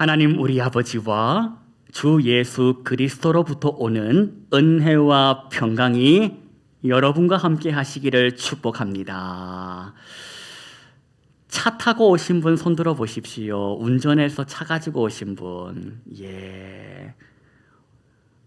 하나님 우리 아버지와 주 예수 그리스도로부터 오는 은혜와 평강이 여러분과 함께 하시기를 축복합니다. 차 타고 오신 분 손들어 보십시오. 운전해서 차 가지고 오신 분. 예.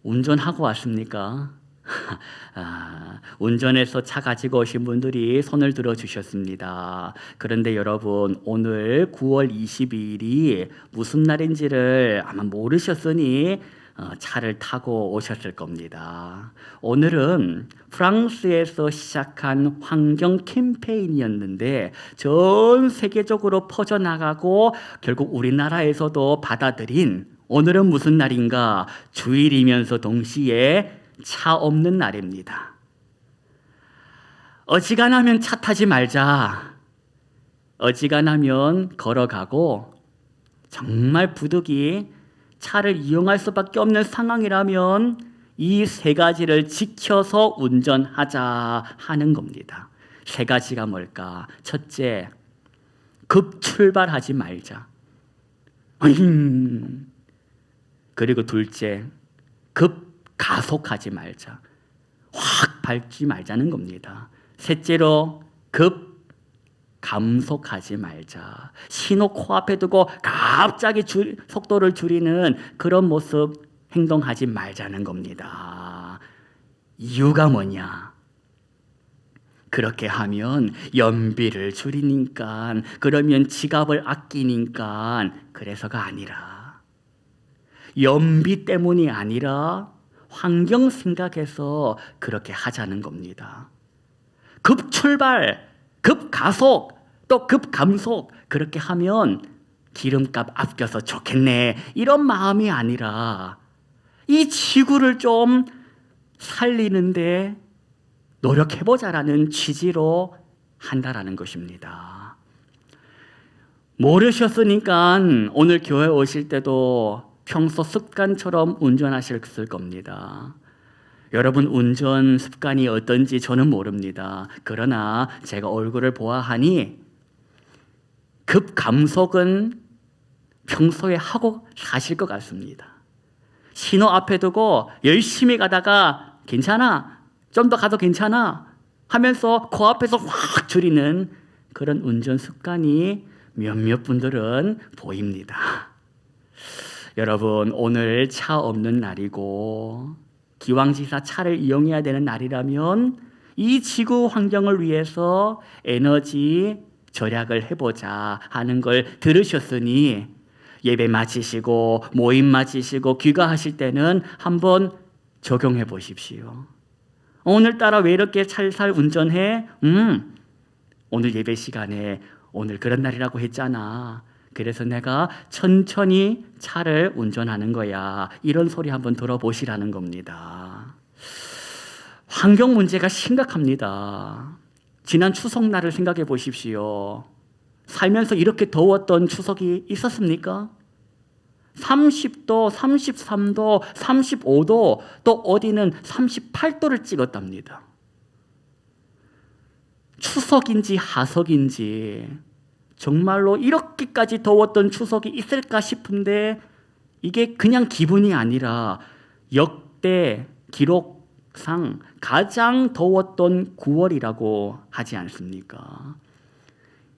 운전하고 왔습니까? 아, 운전해서 차 가지고 오신 분들이 손을 들어 주셨습니다. 그런데 여러분, 오늘 9월 22일이 무슨 날인지를 아마 모르셨으니 어, 차를 타고 오셨을 겁니다. 오늘은 프랑스에서 시작한 환경 캠페인이었는데 전 세계적으로 퍼져나가고 결국 우리나라에서도 받아들인 오늘은 무슨 날인가? 주일이면서 동시에 차 없는 날입니다. 어지간하면 차 타지 말자. 어지간하면 걸어가고 정말 부득이 차를 이용할 수밖에 없는 상황이라면 이 세 가지를 지켜서 운전하자 하는 겁니다. 세 가지가 뭘까? 첫째, 급 출발하지 말자. 어잉. 그리고 둘째, 급 가속하지 말자. 확 밟지 말자는 겁니다. 셋째로 급 감속하지 말자. 신호 코앞에 두고 갑자기 줄, 속도를 줄이는 그런 모습 행동하지 말자는 겁니다. 이유가 뭐냐? 그렇게 하면 연비를 줄이니까 그러면 지갑을 아끼니까 그래서가 아니라 연비 때문이 아니라 환경 생각해서 그렇게 하자는 겁니다. 급 출발, 급 가속, 또 급 감속 그렇게 하면 기름값 아껴서 좋겠네 이런 마음이 아니라 이 지구를 좀 살리는데 노력해보자라는 취지로 한다라는 것입니다. 모르셨으니까 오늘 교회 오실 때도 평소 습관처럼 운전하실 겁니다. 여러분 운전 습관이 어떤지 저는 모릅니다. 그러나 제가 얼굴을 보아하니 급 감속은 평소에 하고 사실 것 같습니다. 신호 앞에 두고 열심히 가다가 괜찮아, 좀 더 가도 괜찮아 하면서 코앞에서 확 줄이는 그런 운전 습관이 몇몇 분들은 보입니다. 여러분 오늘 차 없는 날이고 기왕지사 차를 이용해야 되는 날이라면 이 지구 환경을 위해서 에너지 절약을 해보자 하는 걸 들으셨으니 예배 마치시고 모임 마치시고 귀가하실 때는 한번 적용해 보십시오. 오늘따라 왜 이렇게 살살 운전해? 음, 오늘 예배 시간에 오늘 그런 날이라고 했잖아. 그래서 내가 천천히 차를 운전하는 거야. 이런 소리 한번 들어보시라는 겁니다. 환경 문제가 심각합니다. 지난 추석날을 생각해 보십시오. 살면서 이렇게 더웠던 추석이 있었습니까? 30도, 33도, 35도, 또 어디는 38도를 찍었답니다. 추석인지 하석인지 정말로 이렇게까지 더웠던 추석이 있을까 싶은데 이게 그냥 기분이 아니라 역대 기록상 가장 더웠던 9월이라고 하지 않습니까?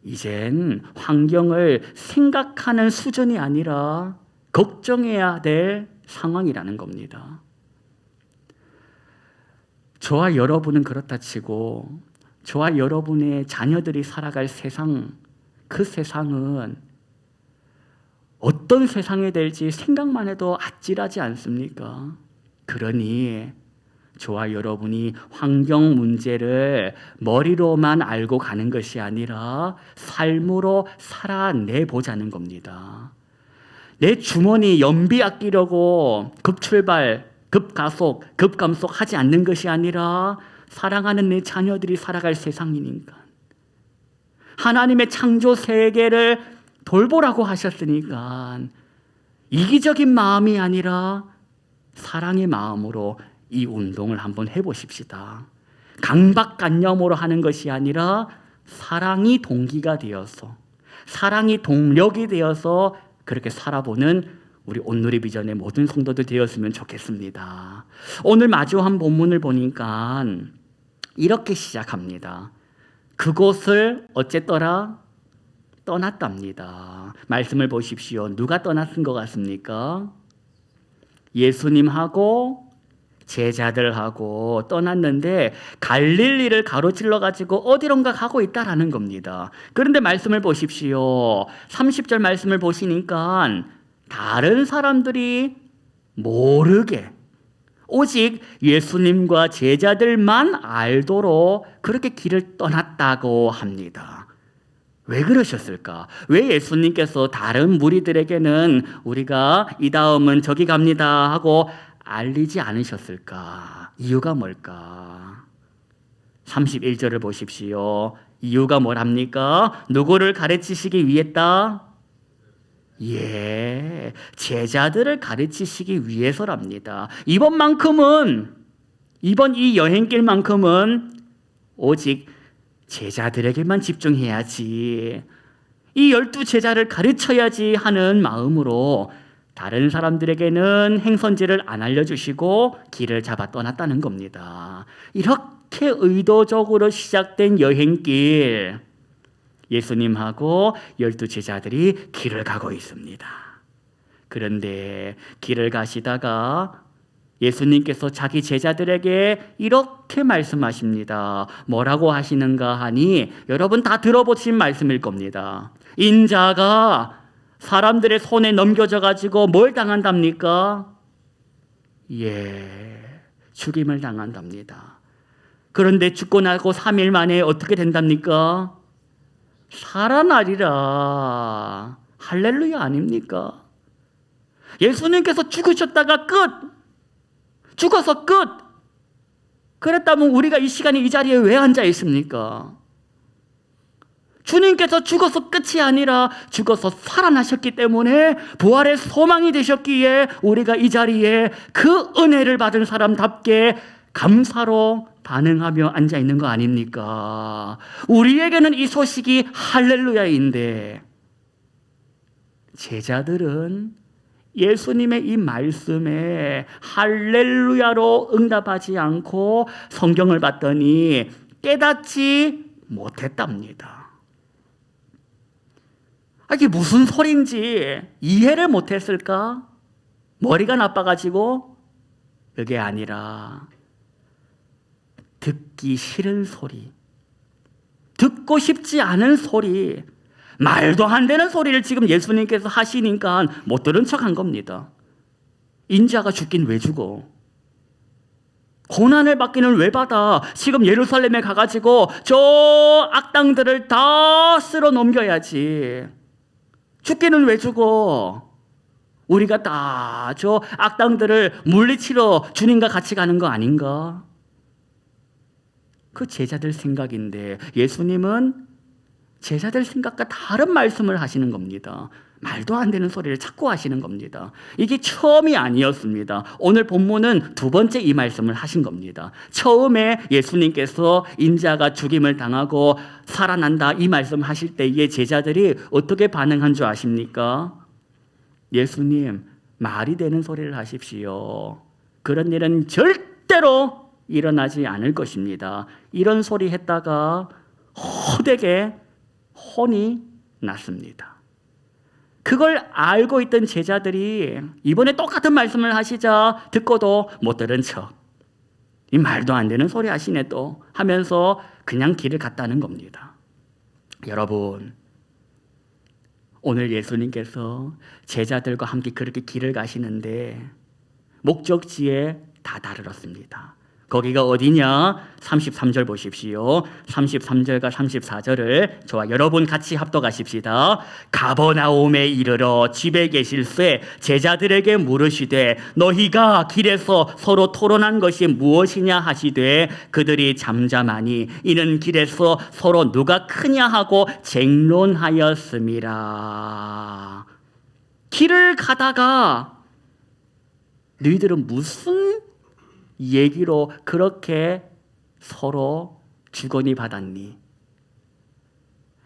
이젠 환경을 생각하는 수준이 아니라 걱정해야 될 상황이라는 겁니다. 저와 여러분은 그렇다 치고 저와 여러분의 자녀들이 살아갈 세상 그 세상은 어떤 세상이 될지 생각만 해도 아찔하지 않습니까? 그러니 저와 여러분이 환경 문제를 머리로만 알고 가는 것이 아니라 삶으로 살아내 보자는 겁니다. 내 주머니 연비 아끼려고 급출발, 급가속, 급감속 하지 않는 것이 아니라 사랑하는 내 자녀들이 살아갈 세상이니까. 하나님의 창조 세계를 돌보라고 하셨으니까 이기적인 마음이 아니라 사랑의 마음으로 이 운동을 한번 해보십시다. 강박관념으로 하는 것이 아니라 사랑이 동기가 되어서 사랑이 동력이 되어서 그렇게 살아보는 우리 온누리 비전의 모든 성도들 되었으면 좋겠습니다. 오늘 마주한 본문을 보니까 이렇게 시작합니다. 그곳을 어쨌더라 떠났답니다. 말씀을 보십시오. 누가 떠났은 것 같습니까? 예수님하고 제자들하고 떠났는데 갈릴리를 가로질러 가지고 어디론가 가고 있다라는 겁니다. 그런데 말씀을 보십시오. 30절 말씀을 보시니까 다른 사람들이 모르게 오직 예수님과 제자들만 알도록 그렇게 길을 떠났다고 합니다. 왜 그러셨을까? 왜 예수님께서 다른 무리들에게는 우리가 이 다음은 저기 갑니다 하고 알리지 않으셨을까? 이유가 뭘까? 31절을 보십시오. 이유가 뭐랍니까? 누구를 가르치시기 위했다? 예, 제자들을 가르치시기 위해서랍니다. 이번만큼은, 이번 이 여행길만큼은 오직 제자들에게만 집중해야지. 이 열두 제자를 가르쳐야지 하는 마음으로 다른 사람들에게는 행선지를 안 알려주시고 길을 잡아 떠났다는 겁니다. 이렇게 의도적으로 시작된 여행길. 예수님하고 열두 제자들이 길을 가고 있습니다. 그런데 길을 가시다가 예수님께서 자기 제자들에게 이렇게 말씀하십니다. 뭐라고 하시는가 하니 여러분 다 들어보신 말씀일 겁니다. 인자가 사람들의 손에 넘겨져 가지고 뭘 당한답니까? 예, 죽임을 당한답니다. 그런데 죽고 나고 3일 만에 어떻게 된답니까? 살아나리라. 할렐루야 아닙니까? 예수님께서 죽으셨다가 끝! 죽어서 끝! 그랬다면 우리가 이 시간에 이 자리에 왜 앉아 있습니까? 주님께서 죽어서 끝이 아니라 죽어서 살아나셨기 때문에 부활의 소망이 되셨기에 우리가 이 자리에 그 은혜를 받은 사람답게 감사로 반응하며 앉아 있는 거 아닙니까? 우리에게는 이 소식이 할렐루야인데 제자들은 예수님의 이 말씀에 할렐루야로 응답하지 않고 성경을 봤더니 깨닫지 못했답니다. 아, 이게 무슨 소린지 이해를 못했을까? 머리가 나빠가지고 그게 아니라 듣기 싫은 소리, 듣고 싶지 않은 소리, 말도 안 되는 소리를 지금 예수님께서 하시니까 못 들은 척 한 겁니다. 인자가 죽긴 왜 죽어? 고난을 받기는 왜 받아? 지금 예루살렘에 가가지고 저 악당들을 다 쓸어 넘겨야지. 죽기는 왜 죽어? 우리가 다 저 악당들을 물리치러 주님과 같이 가는 거 아닌가? 그 제자들 생각인데 예수님은 제자들 생각과 다른 말씀을 하시는 겁니다. 말도 안 되는 소리를 자꾸 하시는 겁니다. 이게 처음이 아니었습니다. 오늘 본문은 두 번째 이 말씀을 하신 겁니다. 처음에 예수님께서 인자가 죽임을 당하고 살아난다 이 말씀 하실 때에 제자들이 어떻게 반응한 줄 아십니까? 예수님, 말이 되는 소리를 하십시오. 그런 일은 절대로 일어나지 않을 것입니다. 이런 소리 했다가 호되게 혼이 났습니다. 그걸 알고 있던 제자들이 이번에 똑같은 말씀을 하시자 듣고도 못 들은 척. 이 말도 안 되는 소리 하시네 또 하면서 그냥 길을 갔다는 겁니다. 여러분, 오늘 예수님께서 제자들과 함께 그렇게 길을 가시는데 목적지에 다 다르렀습니다. 거기가 어디냐? 33절 보십시오. 33절과 34절을 저와 여러분 같이 합독하십시다. 가버나움에 이르러 집에 계실새 제자들에게 물으시되 너희가 길에서 서로 토론한 것이 무엇이냐 하시되 그들이 잠잠하니 이는 길에서 서로 누가 크냐 하고 쟁론하였음이라. 길을 가다가 너희들은 무슨 얘기로 그렇게 서로 주거니 받았니?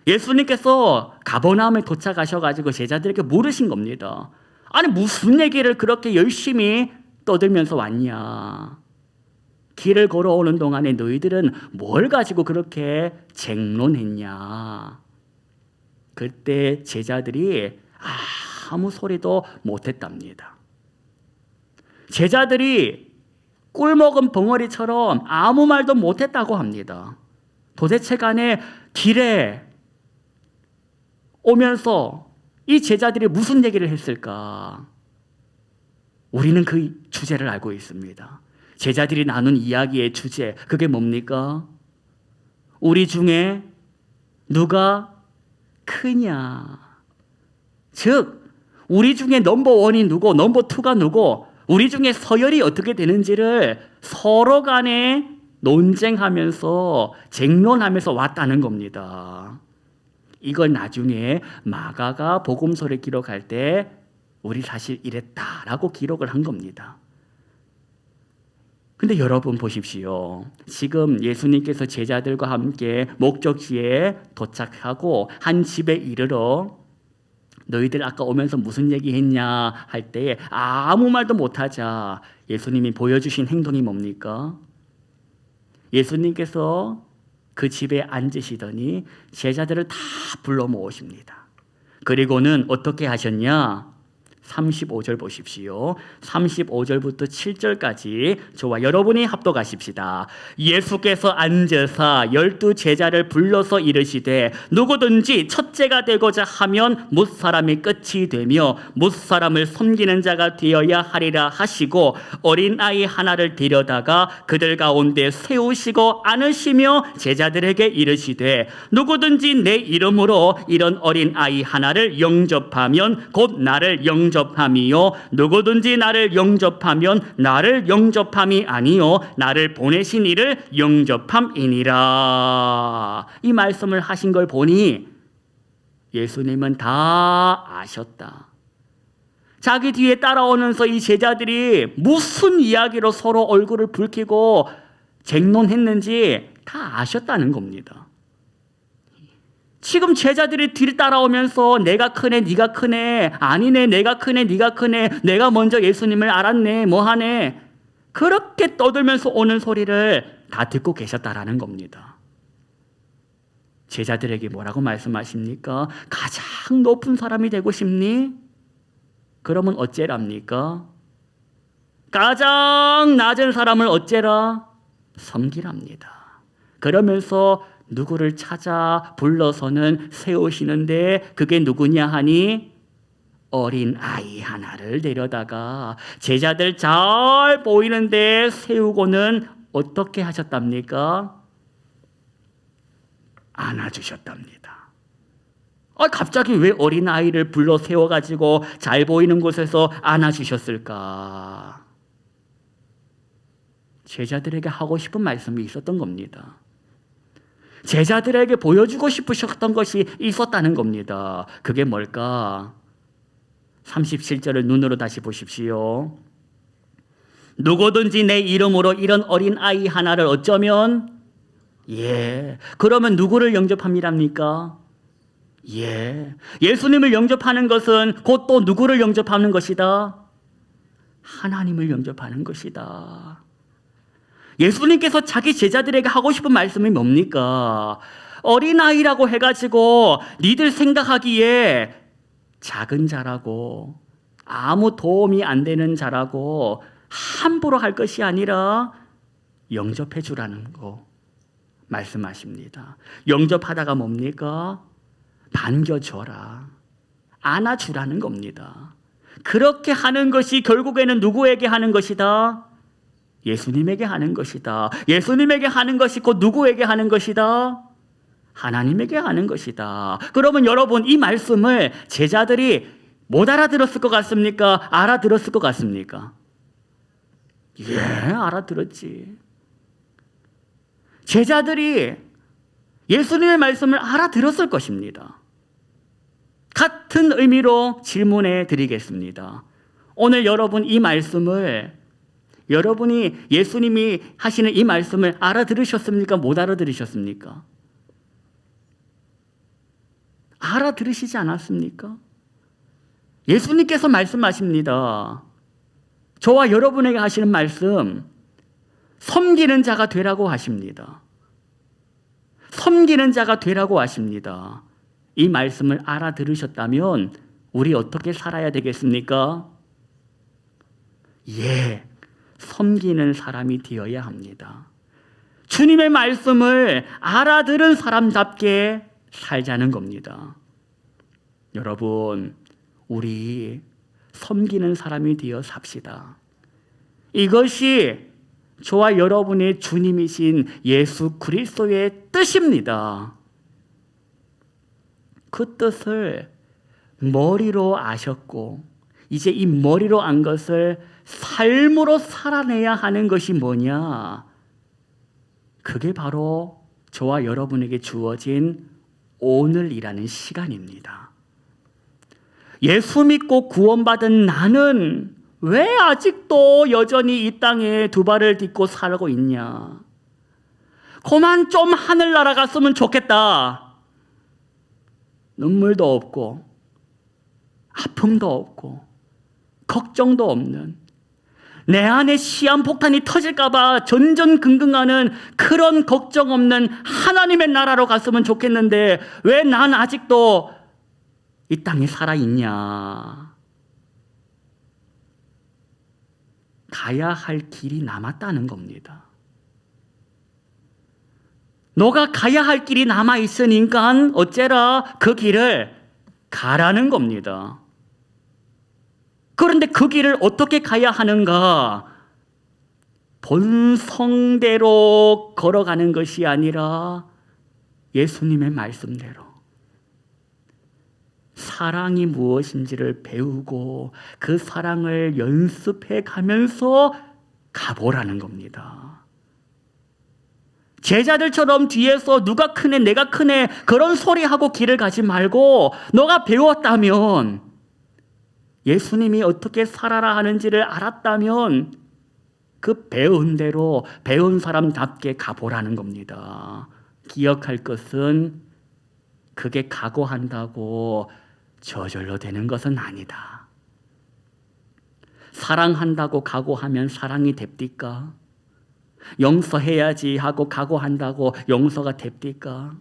예수님께서 가버나움에 도착하셔가지고 제자들에게 물으신 겁니다. 아니 무슨 얘기를 그렇게 열심히 떠들면서 왔냐? 길을 걸어오는 동안에 너희들은 뭘 가지고 그렇게 쟁론했냐? 그때 제자들이 아무 소리도 못했답니다. 제자들이 꿀 먹은 벙어리처럼 아무 말도 못했다고 합니다. 도대체 간에 길에 오면서 이 제자들이 무슨 얘기를 했을까? 우리는 그 주제를 알고 있습니다. 제자들이 나눈 이야기의 주제, 그게 뭡니까? 우리 중에 누가 크냐? 즉, 우리 중에 넘버 원이 누구, 넘버 투가 누구, 우리 중에 서열이 어떻게 되는지를 서로 간에 논쟁하면서 쟁론하면서 왔다는 겁니다. 이걸 나중에 마가가 복음서를 기록할 때 우리 사실 이랬다라고 기록을 한 겁니다. 근데 여러분 보십시오. 지금 예수님께서 제자들과 함께 목적지에 도착하고 한 집에 이르러 너희들 아까 오면서 무슨 얘기 했냐 할 때에 아무 말도 못하자 예수님이 보여주신 행동이 뭡니까? 예수님께서 그 집에 앉으시더니 제자들을 다 불러 모으십니다. 그리고는 어떻게 하셨냐? 35절 보십시오. 35절부터 7절까지 저와 여러분이 합독하십시다. 예수께서 앉으사 열두 제자를 불러서 이르시되 누구든지 첫째가 되고자 하면 못 사람이 끝이 되며 못 사람을 섬기는 자가 되어야 하리라 하시고 어린 아이 하나를 데려다가 그들 가운데 세우시고 안으시며 제자들에게 이르시되 누구든지 내 이름으로 이런 어린 아이 하나를 영접하면 곧 나를 영접 영접함이요 누구든지 나를 영접하면 나를 영접함이 아니요 나를 보내신 이를 영접함이니라 이 말씀을 하신 걸 보니 예수님은 다 아셨다. 자기 뒤에 따라오면서 이 제자들이 무슨 이야기로 서로 얼굴을 붉히고 쟁론했는지 다 아셨다는 겁니다. 지금 제자들이 뒤를 따라오면서 내가 크네 네가 크네 아니네 내가 크네 네가 크네 내가 먼저 예수님을 알았네 뭐하네 그렇게 떠들면서 오는 소리를 다 듣고 계셨다라는 겁니다. 제자들에게 뭐라고 말씀하십니까? 가장 높은 사람이 되고 싶니? 그러면 어째랍니까? 가장 낮은 사람을 어째라? 섬기랍니다. 그러면서 누구를 찾아 불러서는 세우시는데 그게 누구냐 하니 어린 아이 하나를 데려다가 제자들 잘 보이는데 세우고는 어떻게 하셨답니까? 안아주셨답니다. 아, 갑자기 왜 어린 아이를 불러 세워가지고 잘 보이는 곳에서 안아주셨을까? 제자들에게 하고 싶은 말씀이 있었던 겁니다. 제자들에게 보여주고 싶으셨던 것이 있었다는 겁니다. 그게 뭘까? 37절을 눈으로 다시 보십시오. 누구든지 내 이름으로 이런 어린 아이 하나를 어쩌면 예. 그러면 누구를 영접합니다입니까? 예. 예수님을 영접하는 것은 곧 또 누구를 영접하는 것이다? 하나님을 영접하는 것이다. 예수님께서 자기 제자들에게 하고 싶은 말씀이 뭡니까? 어린아이라고 해가지고 니들 생각하기에 작은 자라고 아무 도움이 안 되는 자라고 함부로 할 것이 아니라 영접해 주라는 거 말씀하십니다. 영접하다가 뭡니까? 반겨줘라. 안아주라는 겁니다. 그렇게 하는 것이 결국에는 누구에게 하는 것이다? 예수님에게 하는 것이다. 예수님에게 하는 것이 곧 누구에게 하는 것이다? 하나님에게 하는 것이다. 그러면 여러분 이 말씀을 제자들이 못 알아들었을 것 같습니까? 알아들었을 것 같습니까? 예, 알아들었지. 제자들이 예수님의 말씀을 알아들었을 것입니다. 같은 의미로 질문해 드리겠습니다. 오늘 여러분 이 말씀을 여러분이 예수님이 하시는 이 말씀을 알아들으셨습니까? 못 알아들으셨습니까? 알아들으시지 않았습니까? 예수님께서 말씀하십니다. 저와 여러분에게 하시는 말씀, 섬기는 자가 되라고 하십니다. 섬기는 자가 되라고 하십니다. 이 말씀을 알아들으셨다면 우리 어떻게 살아야 되겠습니까? 예, 섬기는 사람이 되어야 합니다. 주님의 말씀을 알아들은 사람답게 살자는 겁니다. 여러분, 우리 섬기는 사람이 되어 삽시다. 이것이 저와 여러분의 주님이신 예수 그리스도의 뜻입니다. 그 뜻을 머리로 아셨고, 이제 이 머리로 안 것을 삶으로 살아내야 하는 것이 뭐냐? 그게 바로 저와 여러분에게 주어진 오늘이라는 시간입니다. 예수 믿고 구원받은 나는 왜 아직도 여전히 이 땅에 두 발을 딛고 살고 있냐? 그만 좀 하늘 날아갔으면 좋겠다. 눈물도 없고, 아픔도 없고, 걱정도 없는, 내 안에 시한폭탄이 터질까봐 전전긍긍하는 그런 걱정 없는 하나님의 나라로 갔으면 좋겠는데, 왜 난 아직도 이 땅에 살아있냐? 가야 할 길이 남았다는 겁니다. 너가 가야 할 길이 남아 있으니까 어째라 그 길을 가라는 겁니다. 그런데 그 길을 어떻게 가야 하는가? 본성대로 걸어가는 것이 아니라 예수님의 말씀대로. 사랑이 무엇인지를 배우고 그 사랑을 연습해 가면서 가보라는 겁니다. 제자들처럼 뒤에서 누가 크네, 내가 크네, 그런 소리 하고 길을 가지 말고, 너가 배웠다면, 예수님이 어떻게 살아라 하는지를 알았다면, 그 배운 대로 배운 사람답게 가보라는 겁니다. 기억할 것은 그게 각오한다고 저절로 되는 것은 아니다. 사랑한다고 각오하면 사랑이 됩니까? 용서해야지 하고 각오한다고 용서가 됩니까?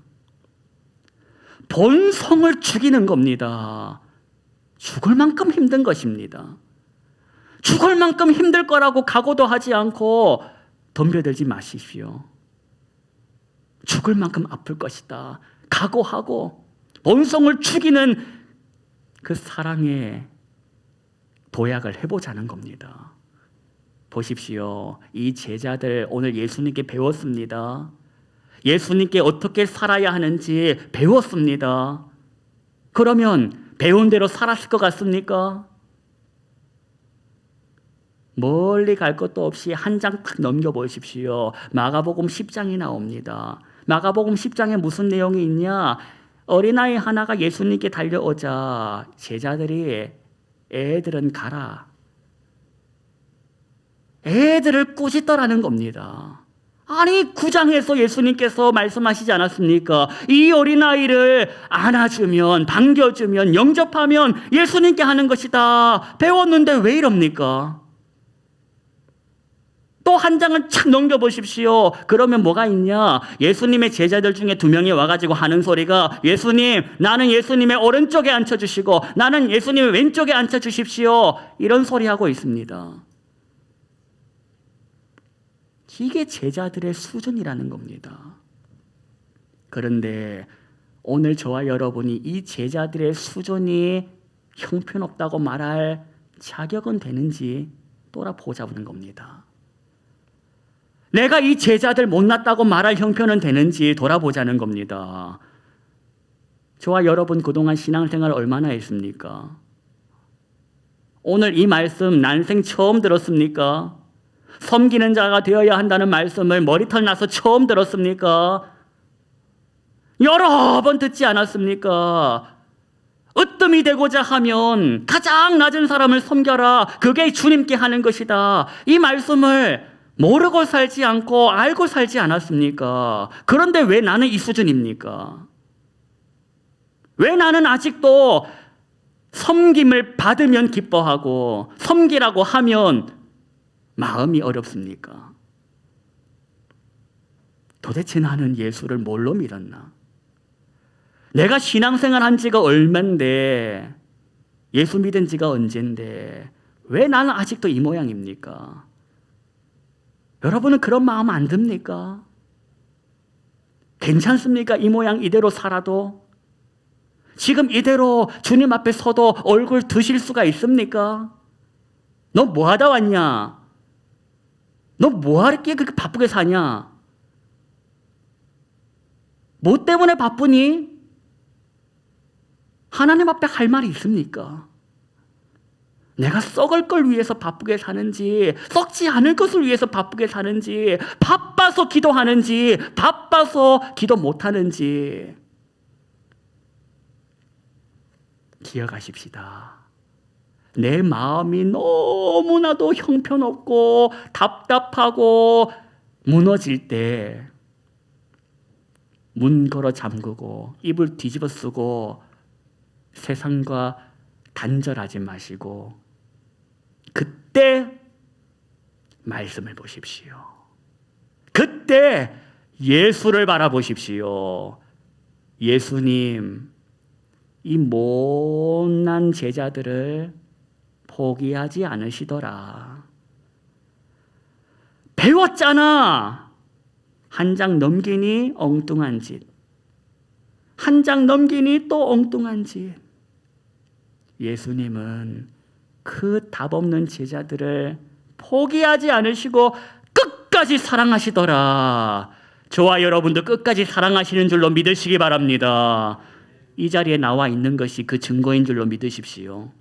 본성을 죽이는 겁니다. 죽을 만큼 힘든 것입니다. 죽을 만큼 힘들 거라고 각오도 하지 않고 덤벼들지 마십시오. 죽을 만큼 아플 것이다. 각오하고 본성을 죽이는 그 사랑에 도약을 해보자는 겁니다. 보십시오. 이 제자들 오늘 예수님께 배웠습니다. 예수님께 어떻게 살아야 하는지 배웠습니다. 그러면 배운 대로 살았을 것 같습니까? 멀리 갈 것도 없이 한장탁 넘겨보십시오. 마가복음 10장이 나옵니다. 마가복음 10장에 무슨 내용이 있냐? 어린아이 하나가 예수님께 달려오자 제자들이 애들은 가라. 애들을 꾸짖더라는 겁니다. 아니, 구장에서 예수님께서 말씀하시지 않았습니까? 이 어린아이를 안아주면, 반겨주면, 영접하면 예수님께 하는 것이다. 배웠는데 왜 이럽니까? 또 한 장을 착 넘겨보십시오. 그러면 뭐가 있냐? 예수님의 제자들 중에 두 명이 와가지고 하는 소리가 예수님, 나는 예수님의 오른쪽에 앉혀주시고 나는 예수님의 왼쪽에 앉혀주십시오. 이런 소리 하고 있습니다. 이게 제자들의 수준이라는 겁니다. 그런데 오늘 저와 여러분이 이 제자들의 수준이 형편없다고 말할 자격은 되는지 돌아보자는 겁니다. 내가 이 제자들 못났다고 말할 형편은 되는지 돌아보자는 겁니다. 저와 여러분 그동안 신앙생활 얼마나 했습니까? 오늘 이 말씀 난생 처음 들었습니까? 섬기는 자가 되어야 한다는 말씀을 머리털 나서 처음 들었습니까? 여러 번 듣지 않았습니까? 으뜸이 되고자 하면 가장 낮은 사람을 섬겨라. 그게 주님께 하는 것이다. 이 말씀을 모르고 살지 않고 알고 살지 않았습니까? 그런데 왜 나는 이 수준입니까? 왜 나는 아직도 섬김을 받으면 기뻐하고 섬기라고 하면 마음이 어렵습니까? 도대체 나는 예수를 뭘로 믿었나? 내가 신앙생활 한 지가 얼만데 예수 믿은 지가 언젠데 왜 나는 아직도 이 모양입니까? 여러분은 그런 마음 안 듭니까? 괜찮습니까? 이 모양 이대로 살아도? 지금 이대로 주님 앞에 서도 얼굴 드실 수가 있습니까? 너 뭐 하다 왔냐? 너뭐 하게 그렇게 바쁘게 사냐? 뭐 때문에 바쁘니? 하나님 앞에 할 말이 있습니까? 내가 썩을 걸 위해서 바쁘게 사는지, 썩지 않을 것을 위해서 바쁘게 사는지, 바빠서 기도하는지, 바빠서 기도 못하는지, 기억하십시다. 내 마음이 너무나도 형편없고 답답하고 무너질 때, 문 걸어 잠그고 입을 뒤집어 쓰고 세상과 단절하지 마시고 그때 말씀을 보십시오. 그때 예수를 바라보십시오. 예수님, 이 못난 제자들을 포기하지 않으시더라. 배웠잖아. 한 장 넘기니 엉뚱한 짓. 한 장 넘기니 또 엉뚱한 짓. 예수님은 그 답 없는 제자들을 포기하지 않으시고 끝까지 사랑하시더라. 저와 여러분도 끝까지 사랑하시는 줄로 믿으시기 바랍니다. 이 자리에 나와 있는 것이 그 증거인 줄로 믿으십시오.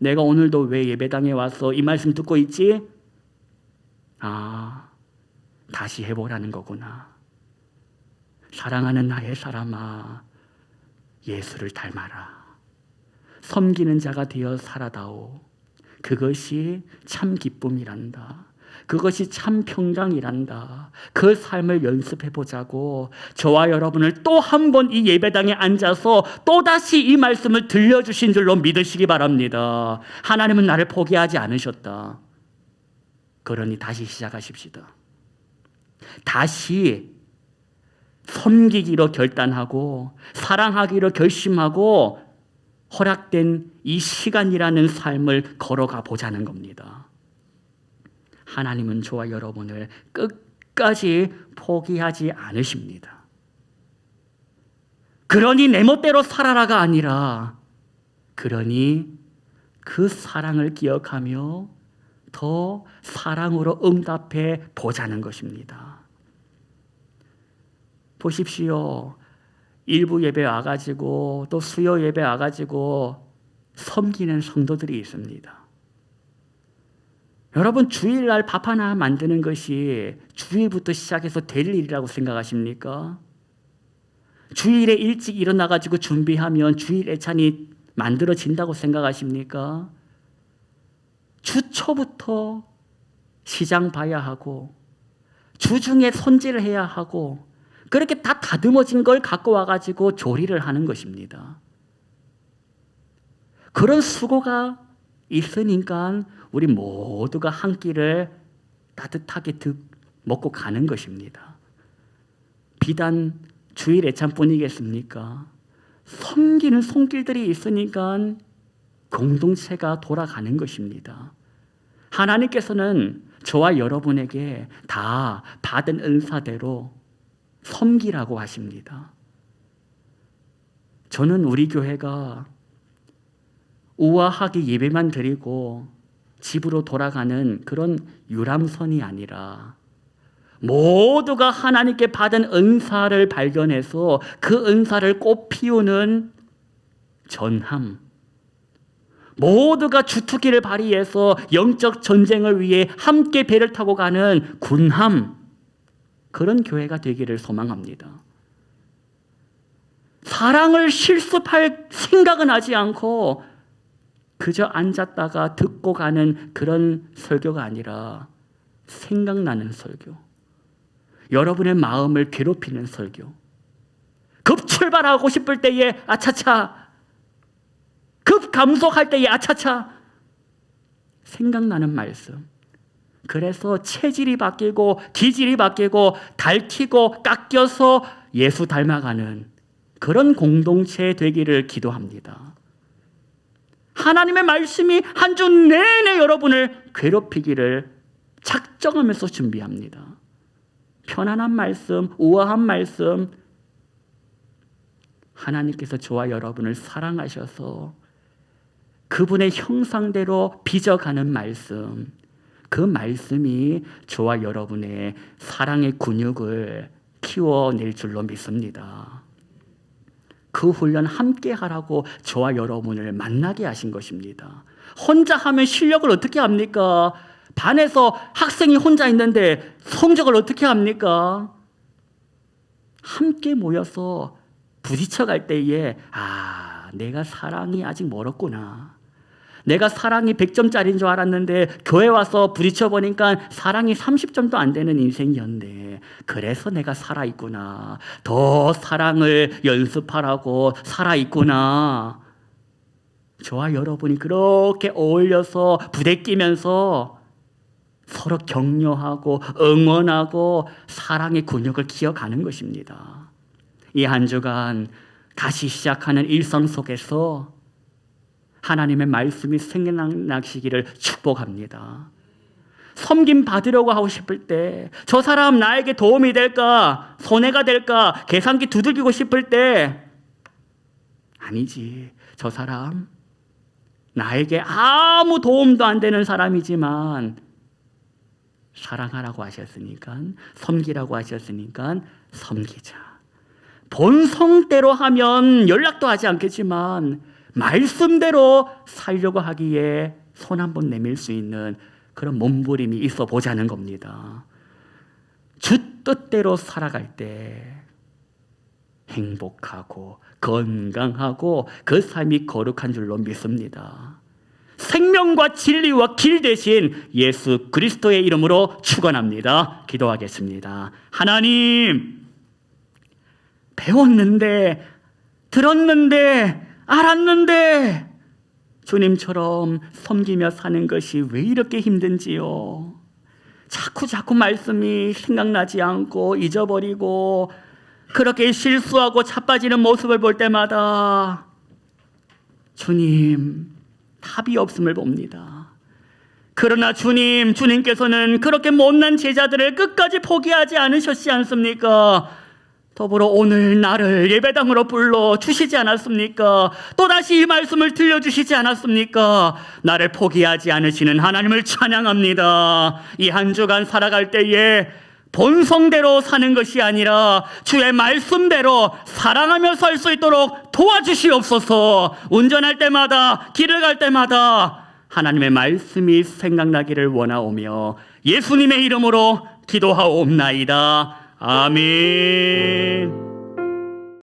내가 오늘도 왜 예배당에 와서 이 말씀 듣고 있지? 아, 다시 해보라는 거구나. 사랑하는 나의 사람아, 예수를 닮아라. 섬기는 자가 되어 살아다오. 그것이 참 기쁨이란다. 그것이 참 평강이란다. 그 삶을 연습해 보자고 저와 여러분을 또 한 번 이 예배당에 앉아서 또다시 이 말씀을 들려주신 줄로 믿으시기 바랍니다. 하나님은 나를 포기하지 않으셨다. 그러니 다시 시작하십시다. 다시 섬기기로 결단하고 사랑하기로 결심하고 허락된 이 시간이라는 삶을 걸어가 보자는 겁니다. 하나님은 저와 여러분을 끝까지 포기하지 않으십니다. 그러니 내 멋대로 살아라가 아니라 그러니 그 사랑을 기억하며 더 사랑으로 응답해 보자는 것입니다. 보십시오. 일부 예배 와가지고 또 수요 예배 와가지고 섬기는 성도들이 있습니다. 여러분 주일날 밥 하나 만드는 것이 주일부터 시작해서 될 일이라고 생각하십니까? 주일에 일찍 일어나 가지고 준비하면 주일 애찬이 만들어진다고 생각하십니까? 주초부터 시장 봐야 하고 주중에 손질을 해야 하고 그렇게 다 다듬어진 걸 갖고 와 가지고 조리를 하는 것입니다. 그런 수고가 있으니까 우리 모두가 한 끼를 따뜻하게 먹고 가는 것입니다. 비단 주일 애찬뿐이겠습니까? 섬기는 손길들이 있으니까 공동체가 돌아가는 것입니다. 하나님께서는 저와 여러분에게 다 받은 은사대로 섬기라고 하십니다. 저는 우리 교회가 우아하게 예배만 드리고 집으로 돌아가는 그런 유람선이 아니라 모두가 하나님께 받은 은사를 발견해서 그 은사를 꽃 피우는 전함. 모두가 주특기를 발휘해서 영적 전쟁을 위해 함께 배를 타고 가는 군함. 그런 교회가 되기를 소망합니다. 사랑을 실습할 생각은 하지 않고 그저 앉았다가 듣고 가는 그런 설교가 아니라 생각나는 설교. 여러분의 마음을 괴롭히는 설교. 급 출발하고 싶을 때에 아차차 쓱 감속할 때에 아차차 생각나는 말씀. 그래서 체질이 바뀌고 기질이 바뀌고 닳히고 깎여서 예수 닮아가는 그런 공동체 되기를 기도합니다. 하나님의 말씀이 한 주 내내 여러분을 괴롭히기를 작정하면서 준비합니다. 편안한 말씀, 우아한 말씀, 하나님께서 저와 여러분을 사랑하셔서 그분의 형상대로 빚어가는 말씀, 그 말씀이 저와 여러분의 사랑의 근육을 키워낼 줄로 믿습니다. 그 훈련 함께 하라고 저와 여러분을 만나게 하신 것입니다. 혼자 하면 실력을 어떻게 합니까? 반에서 학생이 혼자 있는데 성적을 어떻게 합니까? 함께 모여서 부딪혀 갈 때에 아, 내가 사랑이 아직 멀었구나. 내가 사랑이 100점짜리인 줄 알았는데 교회 와서 부딪혀 보니까 사랑이 30점도 안 되는 인생이었네. 그래서 내가 살아 있구나. 더 사랑을 연습하라고 살아 있구나. 저와 여러분이 그렇게 어울려서 부대끼면서 서로 격려하고 응원하고 사랑의 근육을 키워가는 것입니다. 이 한 주간 다시 시작하는 일상 속에서 하나님의 말씀이 생각나시기를 축복합니다. 섬김 받으려고 하고 싶을 때, 저 사람 나에게 도움이 될까, 손해가 될까, 계산기 두들기고 싶을 때, 아니지. 저 사람, 나에게 아무 도움도 안 되는 사람이지만, 사랑하라고 하셨으니까, 섬기라고 하셨으니까, 섬기자. 본성대로 하면 연락도 하지 않겠지만, 말씀대로 살려고 하기에 손 한 번 내밀 수 있는 그런 몸부림이 있어 보자는 겁니다. 주 뜻대로 살아갈 때 행복하고 건강하고 그 삶이 거룩한 줄로 믿습니다. 생명과 진리와 길 대신 예수 그리스도의 이름으로 축원합니다. 기도하겠습니다. 하나님 배웠는데 들었는데 알았는데 주님처럼 섬기며 사는 것이 왜 이렇게 힘든지요? 자꾸 자꾸 말씀이 생각나지 않고 잊어버리고 그렇게 실수하고 자빠지는 모습을 볼 때마다 주님 답이 없음을 봅니다. 그러나 주님, 주님께서는 그렇게 못난 제자들을 끝까지 포기하지 않으셨지 않습니까? 더불어 오늘 나를 예배당으로 불러 주시지 않았습니까? 또다시 이 말씀을 들려주시지 않았습니까? 나를 포기하지 않으시는 하나님을 찬양합니다. 이 한 주간 살아갈 때에 본성대로 사는 것이 아니라 주의 말씀대로 사랑하며 살 수 있도록 도와주시옵소서 운전할 때마다 길을 갈 때마다 하나님의 말씀이 생각나기를 원하오며 예수님의 이름으로 기도하옵나이다. 아멘.